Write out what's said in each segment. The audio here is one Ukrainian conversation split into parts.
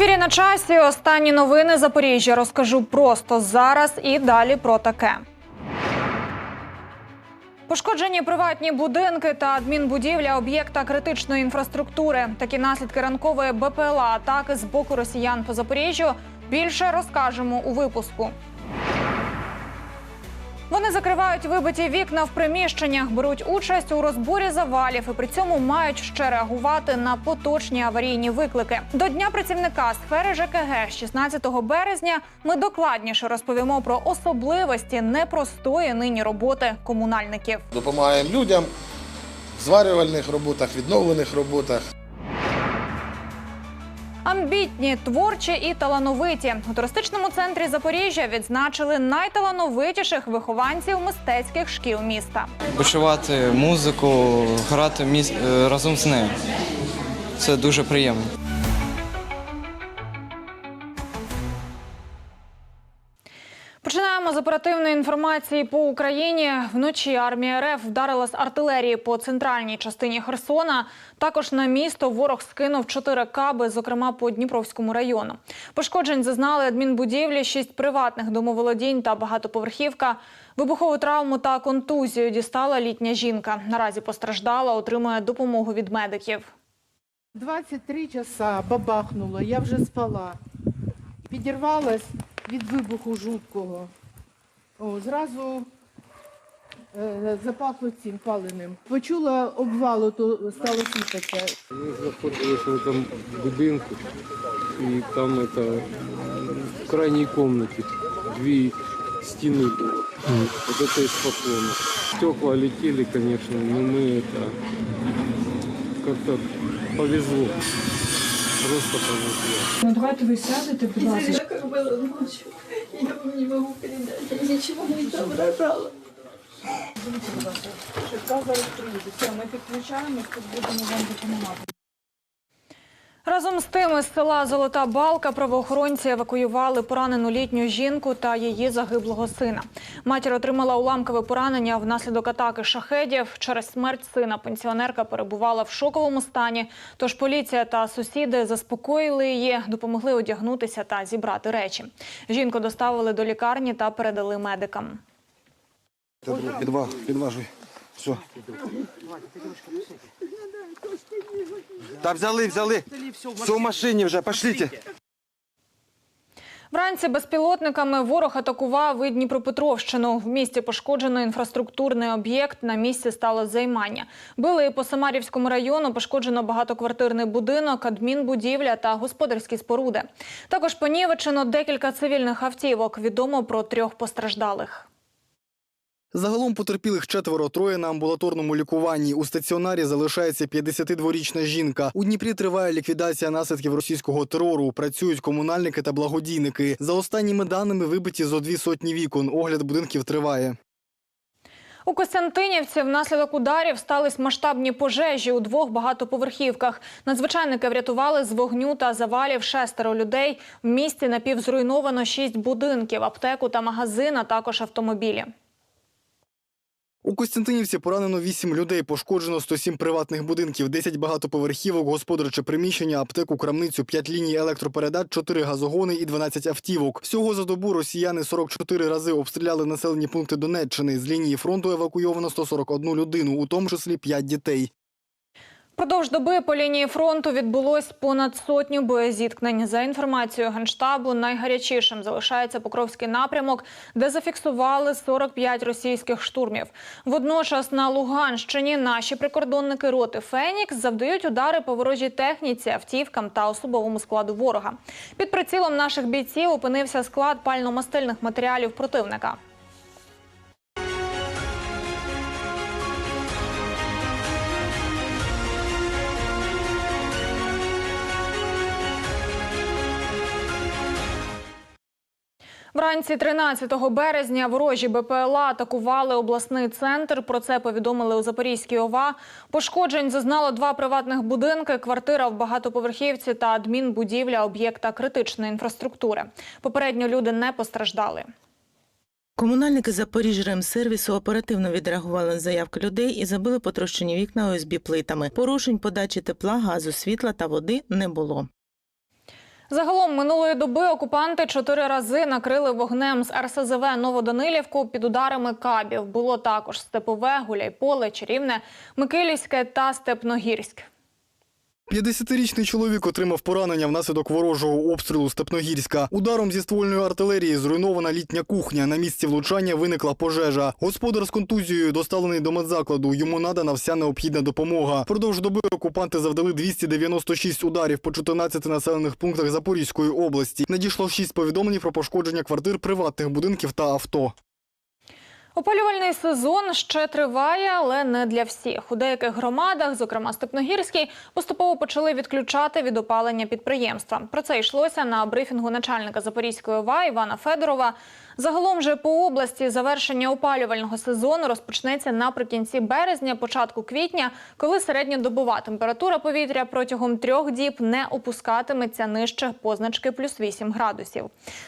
ефірі на часі останні новини Запоріжжя розкажу просто зараз і далі про таке. Пошкоджені приватні будинки та адмінбудівля об'єкта критичної інфраструктури. Такі наслідки ранкової БПЛА атаки з боку росіян по Запоріжжю. Більше розкажемо у випуску. Вони закривають вибиті вікна в приміщеннях, беруть участь у розборі завалів і при цьому мають ще реагувати на поточні аварійні виклики. До дня працівника сфери ЖКГ 16 березня ми докладніше розповімо про особливості непростої нині роботи комунальників. Допомагаємо людям в зварювальних роботах, відновлених роботах. Амбітні, творчі і талановиті у туристичному центрі Запоріжжя відзначили найталановитіших вихованців мистецьких шкіл міста. почувати музику, грати міс- е, разом з нею. Це дуже приємно. Починаємо з оперативної інформації по Україні. Вночі армія РФ вдарила з артилерії по центральній частині Херсона. Також на місто ворог скинув чотири каби, зокрема по Дніпровському району. Пошкоджень зазнали адмінбудівлі, шість приватних домоволодінь та багатоповерхівка. Вибухову травму та контузію дістала літня жінка. Наразі постраждала, отримує допомогу від медиків. 23 часа бабахнуло, я вже спала. Підірвалась від вибуху жуткого. О, зразу е, запахло цим паленим. Почула обвалу, то стало світатися. Мы находились в этом будинку, и там это в крайней комнате две стены было. Вот это из поклона. Стекла летели, конечно, но мы это как-то повезло. Просто повезло. Ну давайте ви сядете, будь ласка. как было ночью. Я вам не могу передать. Я ничего не соображала. Ми підключаємось, тут будемо вам допомагати. Разом з тим із села Золота Балка правоохоронці евакуювали поранену літню жінку та її загиблого сина. Матір отримала уламкове поранення внаслідок атаки шахедів. Через смерть сина пенсіонерка перебувала в шоковому стані. Тож поліція та сусіди заспокоїли її, допомогли одягнутися та зібрати речі. Жінку доставили до лікарні та передали медикам. Підва, підважуй. Все. Та взяли, взяли. Все в машині вже, пошліть. Вранці безпілотниками ворог атакував і Дніпропетровщину. В місті пошкоджено інфраструктурний об'єкт. На місці стало займання. Били і по Самарівському району. Пошкоджено багатоквартирний будинок, адмінбудівля та господарські споруди. Також понівечено декілька цивільних автівок. Відомо про трьох постраждалих. Загалом потерпілих четверо, троє на амбулаторному лікуванні. У стаціонарі залишається 52-річна жінка. У Дніпрі триває ліквідація наслідків російського терору. Працюють комунальники та благодійники. За останніми даними вибиті зо дві сотні вікон. Огляд будинків триває. У Костянтинівці внаслідок ударів стались масштабні пожежі у двох багатоповерхівках. Надзвичайники врятували з вогню та завалів шестеро людей. В місті напівзруйновано шість будинків, аптеку та магазин, а також автомобілі. У Костянтинівці поранено 8 людей, пошкоджено 107 приватних будинків, 10 багатоповерхівок, господарче приміщення, аптеку, крамницю, 5 ліній електропередач, 4 газогони і 12 автівок. Всього за добу росіяни 44 рази обстріляли населені пункти Донеччини. З лінії фронту евакуйовано 141 людину, у тому числі 5 дітей. Продовж доби по лінії фронту відбулось понад сотню боєзіткнень. За інформацією Генштабу, найгарячішим залишається Покровський напрямок, де зафіксували 45 російських штурмів. Водночас на Луганщині наші прикордонники роти Фенікс завдають удари по ворожій техніці, автівкам та особовому складу ворога. Під прицілом наших бійців опинився склад пально-мастильних матеріалів противника. Вранці 13 березня ворожі БПЛА атакували обласний центр. Про це повідомили у Запорізькій ОВА. Пошкоджень зазнало два приватних будинки, квартира в багатоповерхівці та адмінбудівля об'єкта критичної інфраструктури. Попередньо люди не постраждали. Комунальники Запоріжремсервісу оперативно відреагували на заявки людей і забили потрощені вікна ОСБ плитами. Порушень подачі тепла, газу, світла та води не було. Загалом минулої доби окупанти чотири рази накрили вогнем з РСЗВ Новоданилівку під ударами кабів. Було також Степове, Гуляйполе, Чарівне, Микилівське та Степногірськ. 50-річний чоловік отримав поранення внаслідок ворожого обстрілу Степногірська. Ударом зі ствольної артилерії зруйнована літня кухня. На місці влучання виникла пожежа. Господар з контузією доставлений до медзакладу. Йому надана вся необхідна допомога. Продовж доби окупанти завдали 296 ударів по 14 населених пунктах Запорізької області. Надійшло 6 повідомлень про пошкодження квартир, приватних будинків та авто. Опалювальний сезон ще триває, але не для всіх. У деяких громадах, зокрема Степногірській, поступово почали відключати від опалення підприємства. Про це йшлося на брифінгу начальника Запорізької ОВА Івана Федорова. Загалом же по області завершення опалювального сезону розпочнеться наприкінці березня, початку квітня, коли середньодобова температура повітря протягом трьох діб не опускатиметься нижче позначки плюс 8 градусів.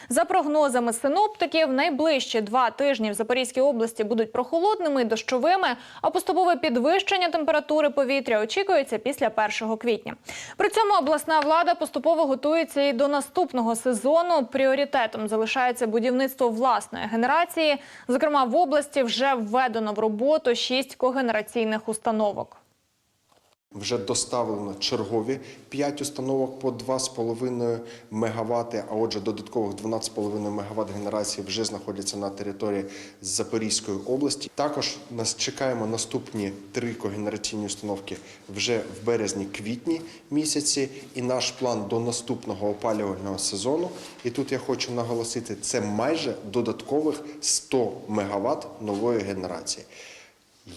За прогнозами синоптиків, найближчі два тижні в Запорізькій області будуть прохолодними і дощовими, а поступове підвищення температури повітря очікується після 1 квітня. При цьому обласна влада поступово готується і до наступного сезону. Пріоритетом залишається будівництво власної генерації. Зокрема, в області вже введено в роботу шість когенераційних установок. Вже доставлено чергові 5 установок по 2,5 МВт, а отже, додаткових 12,5 МВт генерації вже знаходяться на території Запорізької області. Також нас чекаємо наступні три когенераційні установки вже в березні-квітні місяці. І наш план до наступного опалювального сезону. І тут я хочу наголосити, це майже додаткових 100 МВт нової генерації.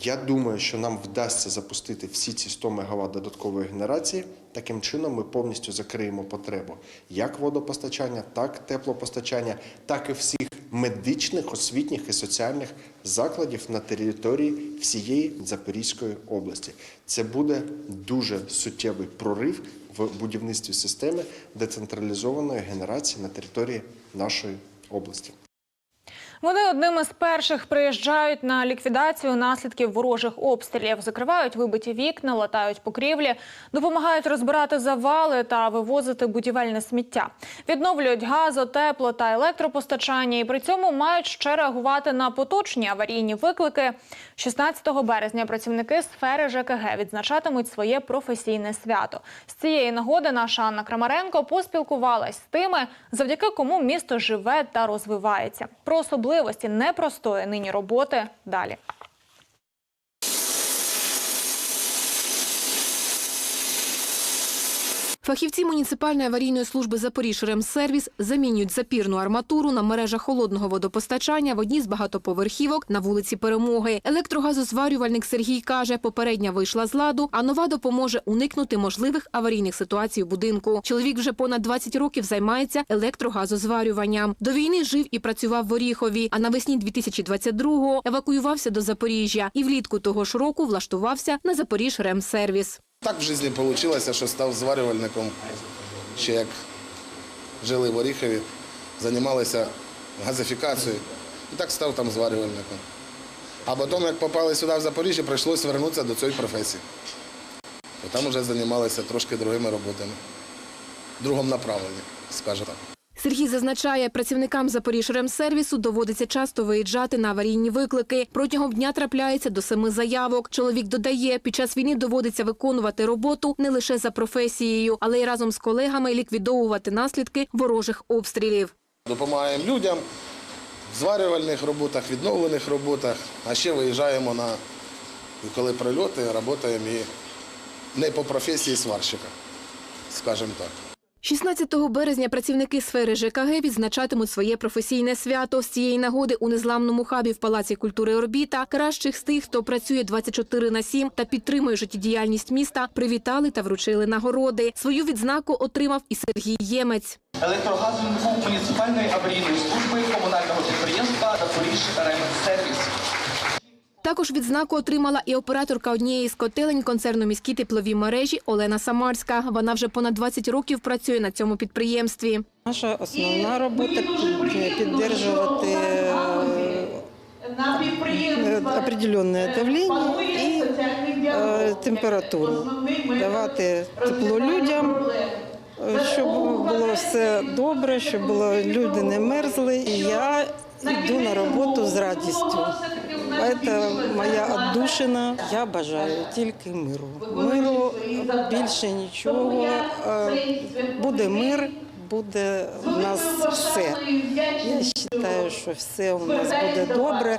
Я думаю, що нам вдасться запустити всі ці 100 МВт додаткової генерації. Таким чином ми повністю закриємо потребу як водопостачання, так теплопостачання, так і всіх медичних, освітніх і соціальних закладів на території всієї Запорізької області. Це буде дуже суттєвий прорив в будівництві системи децентралізованої генерації на території нашої області. Вони одними з перших приїжджають на ліквідацію наслідків ворожих обстрілів, закривають вибиті вікна, латають покрівлі, допомагають розбирати завали та вивозити будівельне сміття. Відновлюють газо, тепло та електропостачання і при цьому мають ще реагувати на поточні аварійні виклики. 16 березня працівники сфери ЖКГ відзначатимуть своє професійне свято. З цієї нагоди наша Анна Крамаренко поспілкувалась з тими, завдяки кому місто живе та розвивається. Про особливості непростої нині роботи далі. Фахівці муніципальної аварійної служби «Запоріжремсервіс» замінюють запірну арматуру на мережах холодного водопостачання в одній з багатоповерхівок на вулиці Перемоги. Електрогазозварювальник Сергій каже, попередня вийшла з ладу, а нова допоможе уникнути можливих аварійних ситуацій у будинку. Чоловік вже понад 20 років займається електрогазозварюванням. До війни жив і працював в Оріхові, а навесні 2022-го евакуювався до Запоріжжя і влітку того ж року влаштувався на «Запоріжремсервіс». Так в житті вийшло, що став зварювальником. Ще як жили в Оріхові, займалися газифікацією. І так став там зварювальником. А потім, як попали сюди в Запоріжжя, прийшлося повернутися до цієї професії. І там вже займалися трошки другими роботами. В другому направленні, скажімо так. Сергій зазначає, працівникам Запоріжремсервісу доводиться часто виїжджати на аварійні виклики. Протягом дня трапляється до семи заявок. Чоловік додає, під час війни доводиться виконувати роботу не лише за професією, але й разом з колегами ліквідовувати наслідки ворожих обстрілів. Допомагаємо людям в зварювальних роботах, відновлених роботах, а ще виїжджаємо на коли прильоти, працюємо і не по професії сварщика, скажімо так. 16 березня працівники сфери ЖКГ відзначатимуть своє професійне свято. З цієї нагоди у незламному хабі в Палаці культури «Орбіта» кращих з тих, хто працює 24 на 7 та підтримує життєдіяльність міста, привітали та вручили нагороди. Свою відзнаку отримав і Сергій Ємець. електрогазовнику муніципальної аварійної служби комунального підприємства «Запоріжремсервіс». Також відзнаку отримала і операторка однієї з котелень концерну міські теплові мережі Олена Самарська. Вона вже понад 20 років працює на цьому підприємстві. Наша основна робота підтримувати определенне давлення і температуру, давати тепло людям е, щоб було все добре, щоб люди не мерзли. І я йду на роботу з радістю. Це моя віддушина. Я бажаю тільки миру. Миру більше нічого. Буде мир, буде в нас все. Я вважаю, що все у нас буде добре,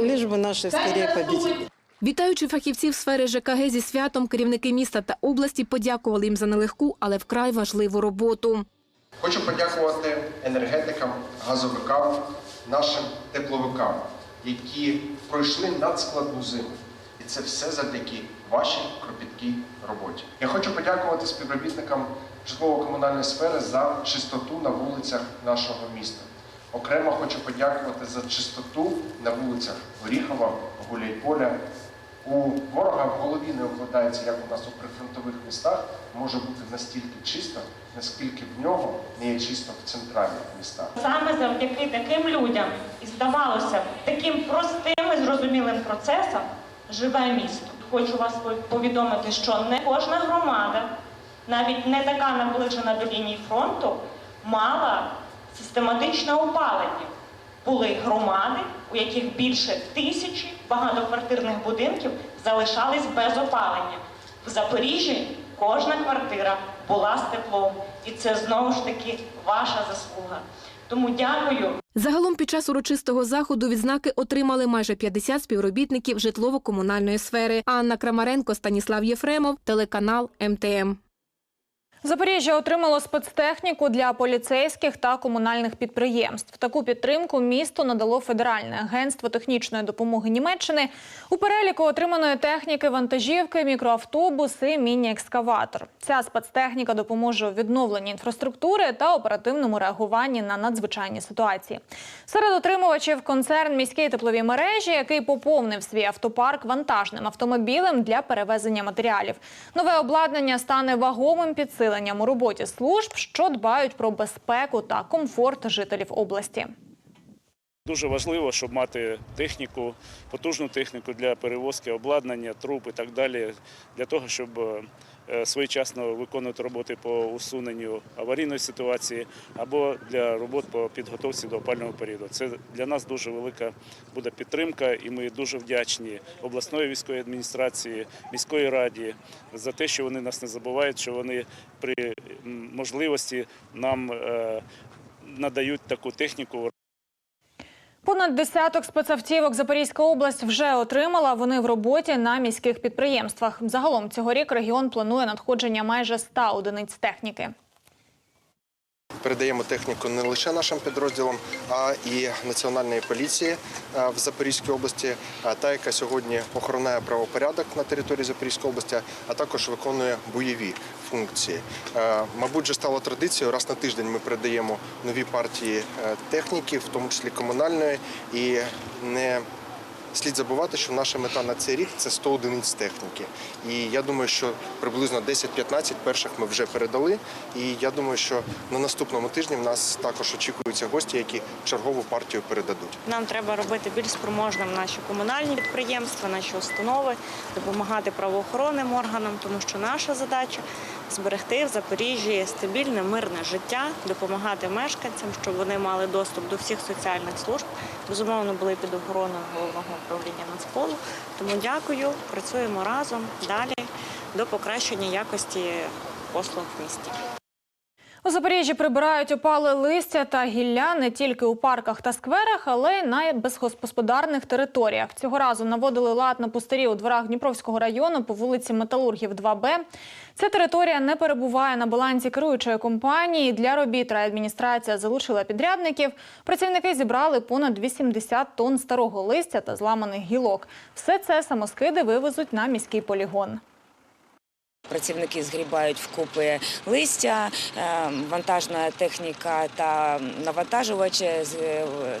лиш би наші скоріше побіділи. Вітаючи фахівців сфери ЖКГ зі святом, керівники міста та області подякували їм за нелегку, але вкрай важливу роботу. Хочу подякувати енергетикам, газовикам, нашим тепловикам, які пройшли надскладну зиму. І це все завдяки вашій кропіткій роботі. Я хочу подякувати співробітникам житлово-комунальної сфери за чистоту на вулицях нашого міста. Окремо хочу подякувати за чистоту на вулицях Горіхова, Гуляйполя. У ворога в голові не укладається, як у нас у прифронтових містах може бути настільки чисто, наскільки в нього не є чисто в центральних містах. Саме завдяки таким людям і здавалося таким простим і зрозумілим процесам живе місто. Хочу вас повідомити, що не кожна громада, навіть не така наближена до лінії фронту, мала систематичне опалення. Були громади, у яких більше тисячі багатоквартирних будинків залишались без опалення. В Запоріжжі кожна квартира була з теплом, і це знову ж таки ваша заслуга. Тому дякую. Загалом під час урочистого заходу відзнаки отримали майже 50 співробітників житлово-комунальної сфери. Анна Крамаренко, Станіслав Єфремов, телеканал МТМ. Запоріжжя отримало спецтехніку для поліцейських та комунальних підприємств. Таку підтримку місто надало Федеральне агентство технічної допомоги Німеччини. У переліку отриманої техніки вантажівки, мікроавтобус і міні-екскаватор. Ця спецтехніка допоможе у відновленні інфраструктури та оперативному реагуванні на надзвичайні ситуації. Серед отримувачів концерн міські теплові мережі, який поповнив свій автопарк вантажним автомобілем для перевезення матеріалів. Нове обладнання стане вагомим підсиленням у роботі служб, що дбають про безпеку та комфорт жителів області. Дуже важливо, щоб мати техніку, потужну техніку для перевозки обладнання, труб і так далі, для того, щоб е, своєчасно виконувати роботи по усуненню аварійної ситуації або для робот по підготовці до опального періоду. Це для нас дуже велика буде підтримка, і ми дуже вдячні обласної військової адміністрації, міської раді за те, що вони нас не забувають, що вони при можливості нам е, надають таку техніку. Понад десяток спецавтівок Запорізька область вже отримала. Вони в роботі на міських підприємствах. Загалом цьогорік регіон планує надходження майже 100 одиниць техніки. Передаємо техніку не лише нашим підрозділам, а і національної поліції е, в Запорізькій області, та, яка сьогодні охороняє правопорядок на території Запорізької області, а також виконує бойові функції. Е, Мабуть, вже стало традицією. Раз на тиждень ми передаємо нові партії е, техніки, в тому числі комунальної, і не Слід забувати, що наша мета на цей рік це 100 одиниць техніки. І я думаю, що приблизно 10-15 перших ми вже передали. І я думаю, що на наступному тижні в нас також очікуються гості, які чергову партію передадуть. Нам треба робити більш спроможним наші комунальні підприємства, наші установи, допомагати правоохоронним органам, тому що наша задача зберегти в Запоріжжі стабільне, мирне життя, допомагати мешканцям, щоб вони мали доступ до всіх соціальних служб. Безумовно, були під охороною головного управління Нацполу. Тому дякую, працюємо разом далі до покращення якості послуг в місті. У Запоріжжі прибирають опали листя та гілля не тільки у парках та скверах, але й на безгосподарних територіях. Цього разу наводили лад на пустирі у дворах Дніпровського району по вулиці Металургів 2Б. Ця територія не перебуває на балансі керуючої компанії. Для робіт райадміністрація залучила підрядників. Працівники зібрали понад 80 тонн старого листя та зламаних гілок. Все це самоскиди вивезуть на міський полігон. Працівники згрібають вкупи листя, е, вантажна техніка та навантажувачі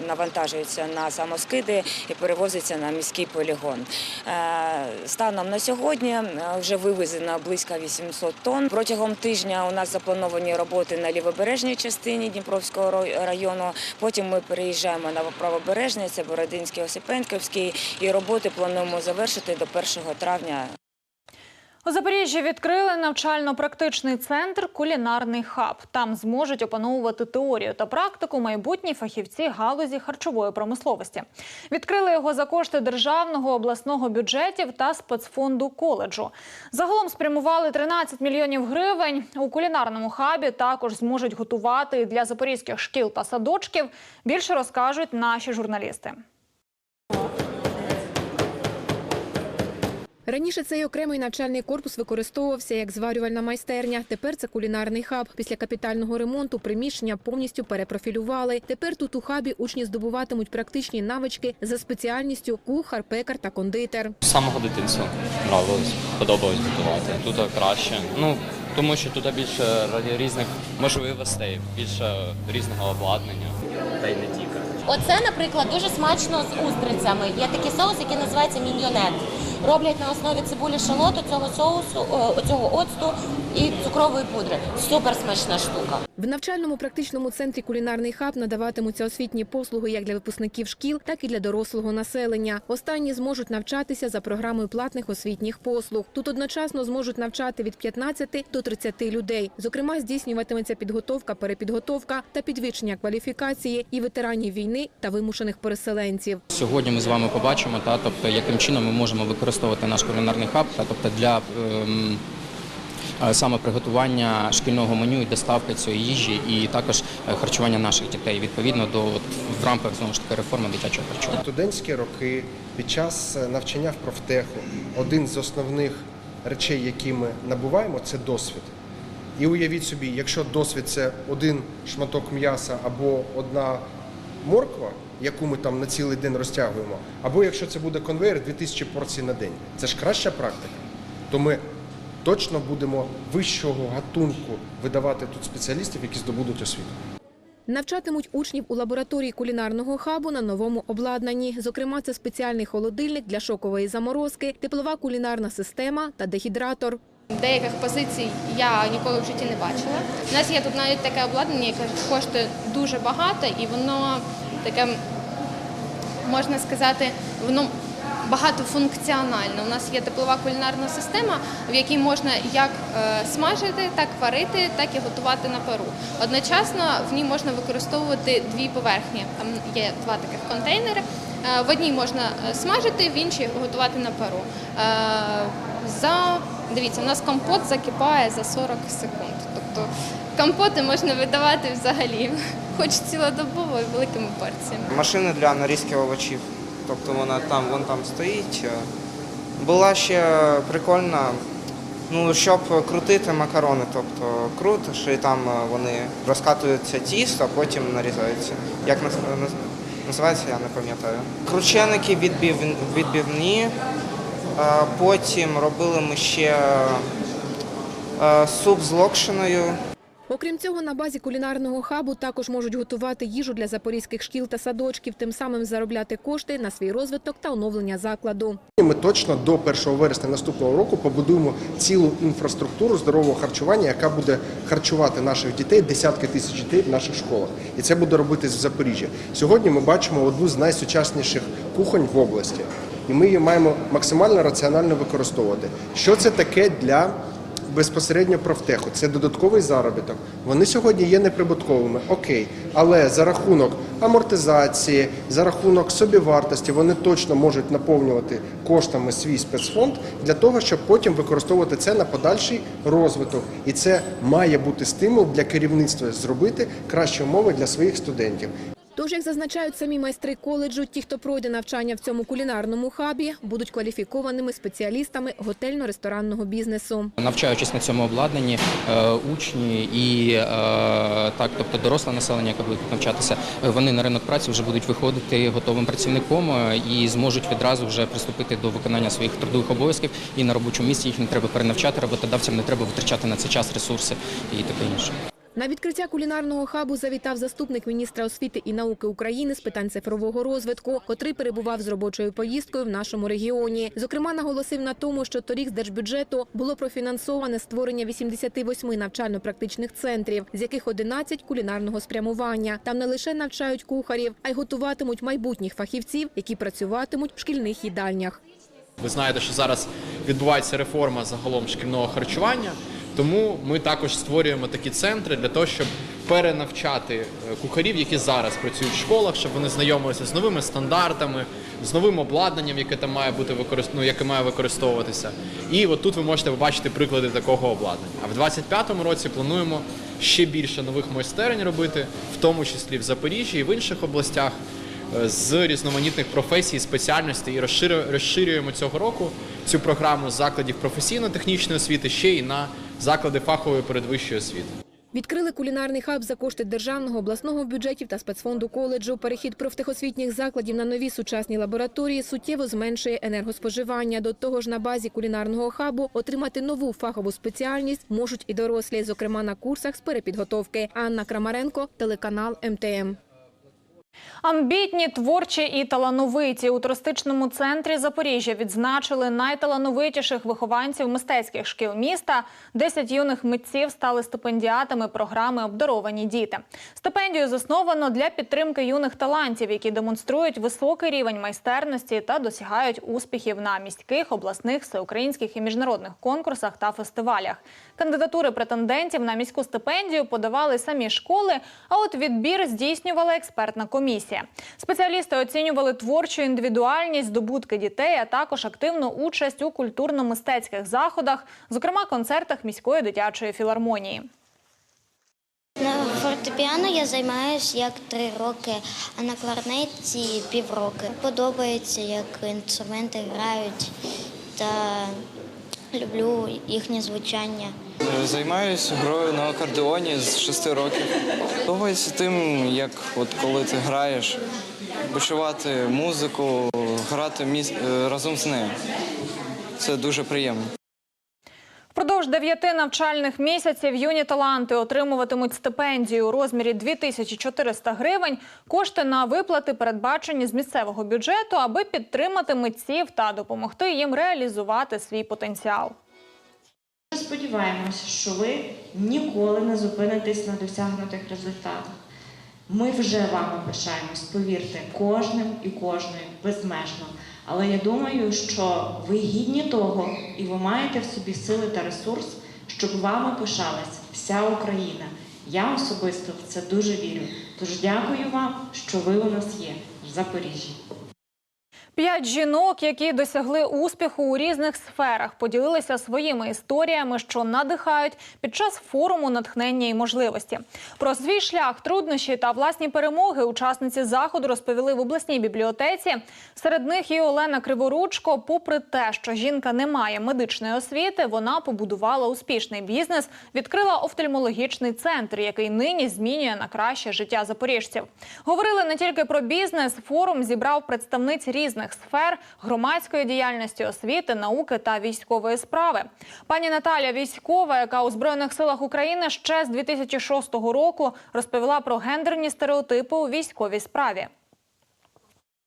навантажуються на самоскиди і перевозяться на міський полігон. Е, Станом на сьогодні е, вже вивезено близько 800 тонн. Протягом тижня у нас заплановані роботи на лівобережній частині Дніпровського району. Потім ми переїжджаємо на правобережний, це Бородинський, Осипенківський, і роботи плануємо завершити до 1 травня У Запоріжжі відкрили навчально-практичний центр Кулінарний хаб. Там зможуть опановувати теорію та практику майбутні фахівці галузі харчової промисловості. Відкрили його за кошти державного обласного бюджетів та спецфонду коледжу. Загалом спрямували 13 мільйонів гривень. У кулінарному хабі також зможуть готувати для запорізьких шкіл та садочків. Більше розкажуть наші журналісти. Раніше цей окремий навчальний корпус використовувався як зварювальна майстерня. Тепер це кулінарний хаб. Після капітального ремонту приміщення повністю перепрофілювали. Тепер тут у хабі учні здобуватимуть практичні навички за спеціальністю кухар, пекар та кондитер. З самого дитинства нравилось, подобалось готувати. Тут краще. Ну тому що тут більше різних можливостей, більше різного обладнання. Та й не тільки. Оце, наприклад, дуже смачно з устрицями. Є такий соус, який називається міньйонет. Роблять на основі цибулі шалоту, цього соусу, цього оцту і цукрової пудри. Супер смачна штука. В навчальному практичному центрі кулінарний хаб надаватимуться освітні послуги як для випускників шкіл, так і для дорослого населення. Останні зможуть навчатися за програмою платних освітніх послуг. Тут одночасно зможуть навчати від 15 до 30 людей. Зокрема, здійснюватиметься підготовка, перепідготовка та підвищення кваліфікації і ветеранів війни та вимушених переселенців. Сьогодні ми з вами побачимо, та тобто яким чином ми можемо використовувати наш кулінарний хаб, тобто для ем, е, саме приготування шкільного меню і доставки цієї їжі, і також е, харчування наших дітей відповідно до от, в рамках знову ж таки реформи дитячого харчування. Студентські роки під час е, навчання в профтеху один з основних речей, які ми набуваємо, це досвід. І уявіть собі, якщо досвід це один шматок м'яса або одна морква, яку ми там на цілий день розтягуємо, або якщо це буде конвейер 2000 порцій на день, це ж краща практика. То ми точно будемо вищого гатунку видавати тут спеціалістів, які здобудуть освіту. Навчатимуть учнів у лабораторії кулінарного хабу на новому обладнанні. Зокрема, це спеціальний холодильник для шокової заморозки, теплова кулінарна система та дегідратор. Деяких позицій я ніколи в житті не бачила. У нас є тут навіть таке обладнання, яке коштує дуже багато, і воно таке, можна сказати, воно багатофункціональне. У нас є теплова кулінарна система, в якій можна як е, смажити, так варити, так і готувати на пару. Одночасно в ній можна використовувати дві поверхні. Там є два таких контейнери. Е, В одній можна е, смажити, в іншій готувати на пару. За дивіться, у нас компот закипає за 40 секунд. Тобто компоти можна видавати взагалі, хоч цілодобово і великими порціями. Машина для нарізки овочів. Тобто вона там, вон там стоїть. Була ще прикольна, ну, щоб крутити макарони. Тобто крутиш і там е, вони розкатуються тісто, а потім нарізаються. Як наз- називається, я не пам'ятаю. Крученики відбив, відбивні. Потім робили ми ще е, суп з локшиною. Окрім цього, на базі кулінарного хабу також можуть готувати їжу для запорізьких шкіл та садочків, тим самим заробляти кошти на свій розвиток та оновлення закладу. Ми точно до 1 вересня наступного року побудуємо цілу інфраструктуру здорового харчування, яка буде харчувати наших дітей, десятки тисяч дітей в наших школах. І це буде робитись в Запоріжжі. Сьогодні ми бачимо одну з найсучасніших кухонь в області, і ми її маємо максимально раціонально використовувати. Що це таке для безпосередньо профтеху? Це додатковий заробіток. Вони сьогодні є неприбутковими, окей, але за рахунок амортизації, за рахунок собівартості вони точно можуть наповнювати коштами свій спецфонд для того, щоб потім використовувати це на подальший розвиток. І це має бути стимул для керівництва зробити кращі умови для своїх студентів. Тож, як зазначають самі майстри коледжу, ті, хто пройде навчання в цьому кулінарному хабі, будуть кваліфікованими спеціалістами готельно-ресторанного бізнесу. Навчаючись на цьому обладнанні, е, учні і е, так, тобто доросле населення, яке буде навчатися, е, вони на ринок праці вже будуть виходити готовим працівником і зможуть відразу вже приступити до виконання своїх трудових обов'язків. І на робочому місці їх не треба перенавчати, роботодавцям не треба витрачати на це час, ресурси і таке інше. На відкриття кулінарного хабу завітав заступник міністра освіти і науки України з питань цифрового розвитку, котрий перебував з робочою поїздкою в нашому регіоні. Зокрема, наголосив на тому, що торік з держбюджету було профінансоване створення 88 навчально-практичних центрів, з яких 11 кулінарного спрямування. Там не лише навчають кухарів, а й готуватимуть майбутніх фахівців, які працюватимуть в шкільних їдальнях. Ви знаєте, що зараз відбувається реформа загалом шкільного харчування. Тому ми також створюємо такі центри для того, щоб перенавчати е, кухарів, які зараз працюють в школах, щоб вони знайомилися з новими стандартами, з новим обладнанням, яке там має бути використ... ну, яке має використовуватися. І от тут ви можете побачити приклади такого обладнання. А в 2025 році плануємо ще більше нових майстерень робити, в тому числі в Запоріжжі і в інших областях е, з різноманітних професій, спеціальностей і розширю- розширюємо цього року цю програму закладів професійно-технічної освіти ще й на заклади фахової передвищої освіти. Відкрили кулінарний хаб за кошти державного, обласного бюджетів та спецфонду коледжу. Перехід профтехосвітніх закладів на нові сучасні лабораторії суттєво зменшує енергоспоживання. До того ж, на базі кулінарного хабу отримати нову фахову спеціальність можуть і дорослі, зокрема на курсах з перепідготовки. Анна Крамаренко, телеканал МТМ. Амбітні, творчі і талановиті у туристичному центрі Запоріжжя відзначили найталановитіших вихованців мистецьких шкіл міста. Десять юних митців стали стипендіатами програми Обдаровані діти. Стипендію засновано для підтримки юних талантів, які демонструють високий рівень майстерності та досягають успіхів на міських, обласних, всеукраїнських і міжнародних конкурсах та фестивалях. Кандидатури претендентів на міську стипендію подавали самі школи, а от відбір здійснювала експертна комісія. Спеціалісти оцінювали творчу індивідуальність, здобутки дітей, а також активну участь у культурно-мистецьких заходах, зокрема концертах міської дитячої філармонії. На фортепіано я займаюся як три роки, а на кларнеті півроки. Подобається, як інструменти грають та люблю їхнє звучання. Займаюся грою на акордеоні з шести років. Подобається тим, як от коли ти граєш, почувати музику, грати е, разом з нею. Це дуже приємно. Впродовж дев'яти навчальних місяців юні таланти отримуватимуть стипендію у розмірі 2400 гривень. Кошти на виплати передбачені з місцевого бюджету, аби підтримати митців та допомогти їм реалізувати свій потенціал. Ми Сподіваємося, що ви ніколи не зупинитесь на досягнутих результатах. Ми вже вами пишаємось, повірте, кожним і кожною безмежно. Але я думаю, що ви гідні того, і ви маєте в собі сили та ресурс, щоб вами пишалась вся Україна. Я особисто в це дуже вірю. Тож дякую вам, що ви у нас є в Запоріжжі. П'ять жінок, які досягли успіху у різних сферах, поділилися своїми історіями, що надихають під час форуму натхнення і можливості. Про свій шлях, труднощі та власні перемоги учасниці заходу розповіли в обласній бібліотеці. Серед них і Олена Криворучко. Попри те, що жінка не має медичної освіти, вона побудувала успішний бізнес, відкрила офтальмологічний центр, який нині змінює на краще життя запоріжців. Говорили не тільки про бізнес. Форум зібрав представниць різних сфер громадської діяльності, освіти, науки та військової справи. Пані Наталя військова, яка у збройних силах України ще з 2006 року розповіла про гендерні стереотипи у військовій справі.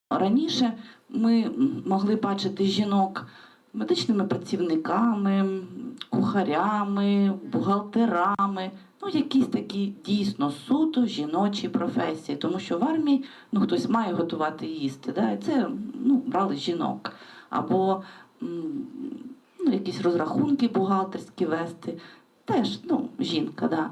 Раніше ми могли бачити жінок медичними працівниками, кухарями, бухгалтерами, ну якісь такі дійсно суто жіночі професії, тому що в армії ну хтось має готувати їсти, да, і це ну, брали жінок. Або ну, якісь розрахунки бухгалтерські вести, теж ну, жінка, да.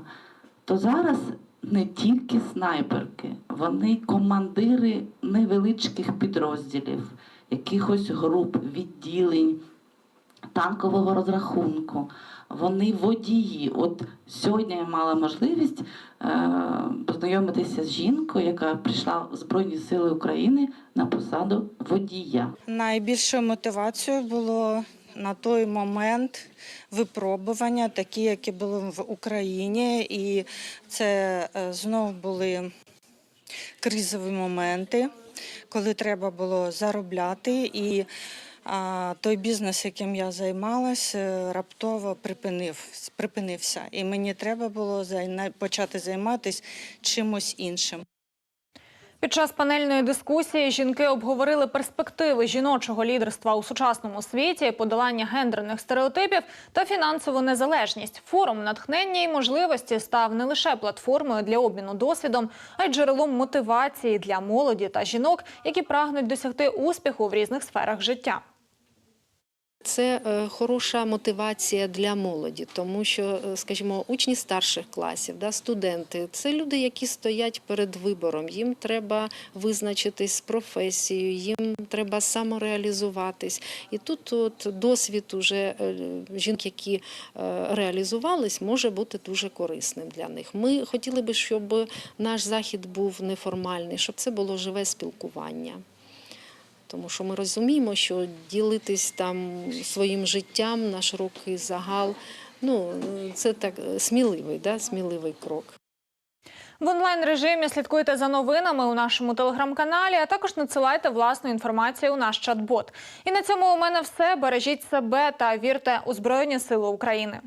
То зараз не тільки снайперки, вони командири невеличких підрозділів, якихось груп, відділень, танкового розрахунку. Вони водії. От сьогодні я мала можливість е, познайомитися з жінкою, яка прийшла в Збройні Сили України на посаду водія. Найбільшою мотивацією було на той момент випробування, такі, які були в Україні, і це е, знов були кризові моменти, коли треба було заробляти. І а, той бізнес, яким я займалася, раптово припинив, припинився. І мені треба було почати займатися чимось іншим. Під час панельної дискусії жінки обговорили перспективи жіночого лідерства у сучасному світі, подолання гендерних стереотипів та фінансову незалежність. Форум натхнення і можливості став не лише платформою для обміну досвідом, а й джерелом мотивації для молоді та жінок, які прагнуть досягти успіху в різних сферах життя. Це е, хороша мотивація для молоді, тому що, е, скажімо, учні старших класів, да, студенти це люди, які стоять перед вибором. Їм треба визначитись з професією, їм треба самореалізуватись. І тут от досвід уже е, жінок, які реалізувались, може бути дуже корисним для них. Ми хотіли би, щоб наш захід був неформальний, щоб це було живе спілкування. Тому що ми розуміємо, що ділитись там своїм життям на широкий загал, ну це так сміливий, да, сміливий крок. В онлайн режимі слідкуйте за новинами у нашому телеграм-каналі, а також надсилайте власну інформацію у наш чат-бот. І на цьому у мене все. Бережіть себе та вірте у Збройні Сили України.